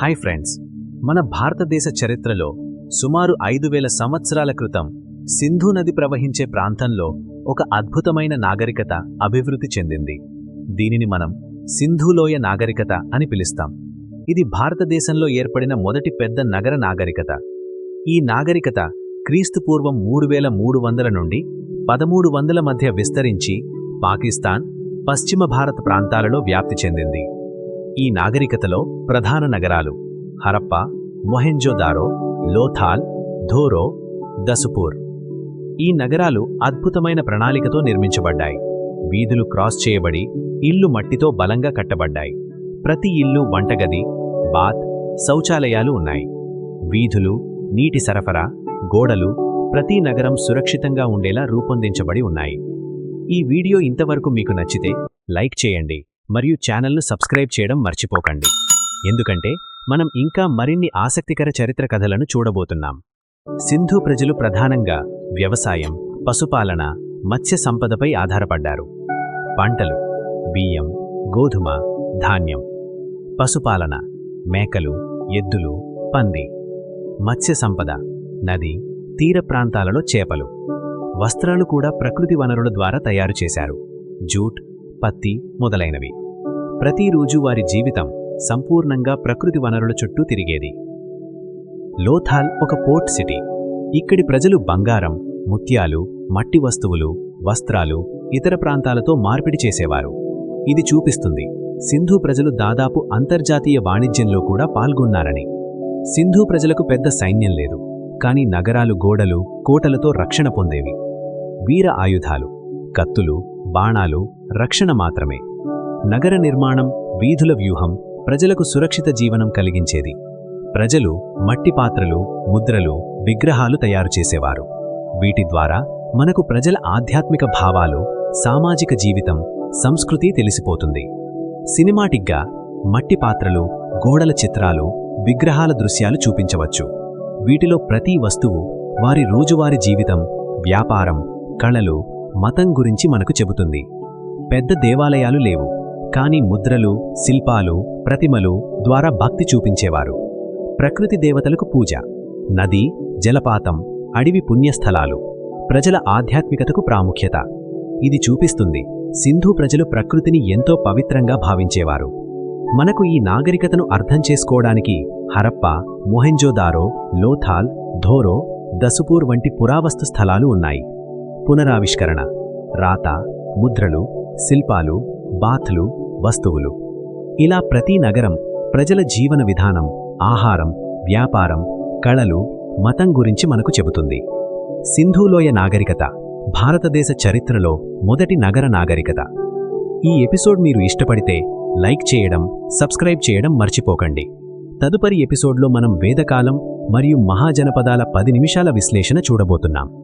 Hi friends. మన భారతదేశ చరిత్రలో సుమారు ఐదు వేల సంవత్సరాల క్రితం సింధు నది ప్రవహించే ప్రాంతంలో ఒక అద్భుతమైన నాగరికత అభివృద్ధి చెందింది. దీనిని మనం సింధులోయ నాగరికత అని పిలుస్తాం. ఇది భారతదేశంలో ఏర్పడిన మొదటి పెద్ద నగర నాగరికత. ఈ నాగరికత క్రీస్తుపూర్వం మూడు వేల మూడు వందల నుండి పదమూడు వందల మధ్య విస్తరించి పాకిస్తాన్ పశ్చిమ భారత ప్రాంతాలలో వ్యాప్తి చెందింది. ఈ నాగరికతలో ప్రధాన నగరాలు హరప్ప మొహెంజోదారో లోథాల్ ధోరో దసుపూర్. ఈ నగరాలు అద్భుతమైన ప్రణాళికతో నిర్మించబడ్డాయి. వీధులు క్రాస్ చేయబడి ఇల్లు మట్టితో బలంగా కట్టబడ్డాయి. ప్రతి ఇల్లు వంటగది బాత్ శౌచాలయాలు ఉన్నాయి. వీధులు నీటి సరఫరా గోడలు ప్రతి నగరం సురక్షితంగా ఉండేలా రూపొందించబడి ఉన్నాయి. ఈ వీడియో ఇంతవరకు మీకు నచ్చితే లైక్ చేయండి. మరియు ఛానల్ను సబ్స్క్రైబ్ చేయడం మర్చిపోకండి. ఎందుకంటే మనం ఇంకా మరిన్ని ఆసక్తికర చరిత్ర కథలను చూడబోతున్నాం. సింధు ప్రజలు ప్రధానంగా వ్యవసాయం పశుపాలన మత్స్య సంపదపై ఆధారపడ్డారు. పంటలు బియ్యం గోధుమ ధాన్యం పశుపాలన మేకలు ఎద్దులు పంది మత్స్య సంపద నది తీర ప్రాంతాలలో చేపలు. వస్త్రాలు కూడా ప్రకృతి వనరుల ద్వారా తయారు చేశారు. జూట్ పత్తి మొదలైనవి. ప్రతిరోజు వారి జీవితం సంపూర్ణంగా ప్రకృతి వనరుల చుట్టూ తిరిగేది. లోథాల్ ఒక పోర్ట్ సిటీ. ఇక్కడి ప్రజలు బంగారం ముత్యాలు మట్టి వస్తువులు వస్త్రాలు ఇతర ప్రాంతాలతో మార్పిడి చేసేవారు. ఇది చూపిస్తుంది సింధు ప్రజలు దాదాపు అంతర్జాతీయ వాణిజ్యంలో కూడా పాల్గొన్నారని. సింధు ప్రజలకు పెద్ద సైన్యం లేదు కాని నగరాలు గోడలు కోటలతో రక్షణ పొందేవి. వీర ఆయుధాలు కత్తులు బాణాలు రక్షణ మాత్రమే. నగర నిర్మాణం వీధుల వ్యూహం ప్రజలకు సురక్షిత జీవనం కలిగించేది. ప్రజలు మట్టి పాత్రలు ముద్రలు విగ్రహాలు తయారు చేసేవారు. వీటి ద్వారా మనకు ప్రజల ఆధ్యాత్మిక భావాలు సామాజిక జీవితం సంస్కృతి తెలిసిపోతుంది. సినిమాటిక్గా మట్టి పాత్రలు గోడల చిత్రాలు విగ్రహాల దృశ్యాలు చూపించవచ్చు. వీటిలో ప్రతి వస్తువు వారి రోజువారీ జీవితం వ్యాపారం కళలు మతం గురించి మనకు చెబుతుంది. పెద్ద దేవాలయాలు లేవు కానీ ముద్రలు శిల్పాలు ప్రతిమలు ద్వారా భక్తి చూపించేవారు. ప్రకృతి దేవతలకు పూజ నది జలపాతం అడవి పుణ్యస్థలాలు ప్రజల ఆధ్యాత్మికతకు ప్రాముఖ్యత. ఇది చూపిస్తుంది సింధు ప్రజలు ప్రకృతిని ఎంతో పవిత్రంగా భావించేవారు. మనకు ఈ నాగరికతను అర్థం చేసుకోవడానికి హరప్ప మొహెంజోదారో లోథాల్ ధోరో దసుపూర్ వంటి పురావస్తు స్థలాలు ఉన్నాయి. పునరావిష్కరణ. రాత ముద్రలు శిల్పాలు బాత్లు వస్తువులు. ఇలా ప్రతి నగరం ప్రజల జీవన విధానం ఆహారం వ్యాపారం కళలు మతం గురించి మనకు చెబుతుంది. సింధులోయ నాగరికత భారతదేశ చరిత్రలో మొదటి నగర నాగరికత. ఈ ఎపిసోడ్ మీరు ఇష్టపడితే లైక్ చేయడం సబ్స్క్రైబ్ చేయడం మర్చిపోకండి. తదుపరి ఎపిసోడ్లో మనం వేదకాలం మరియు మహాజనపదాల పది నిమిషాల విశ్లేషణ చూడబోతున్నాం.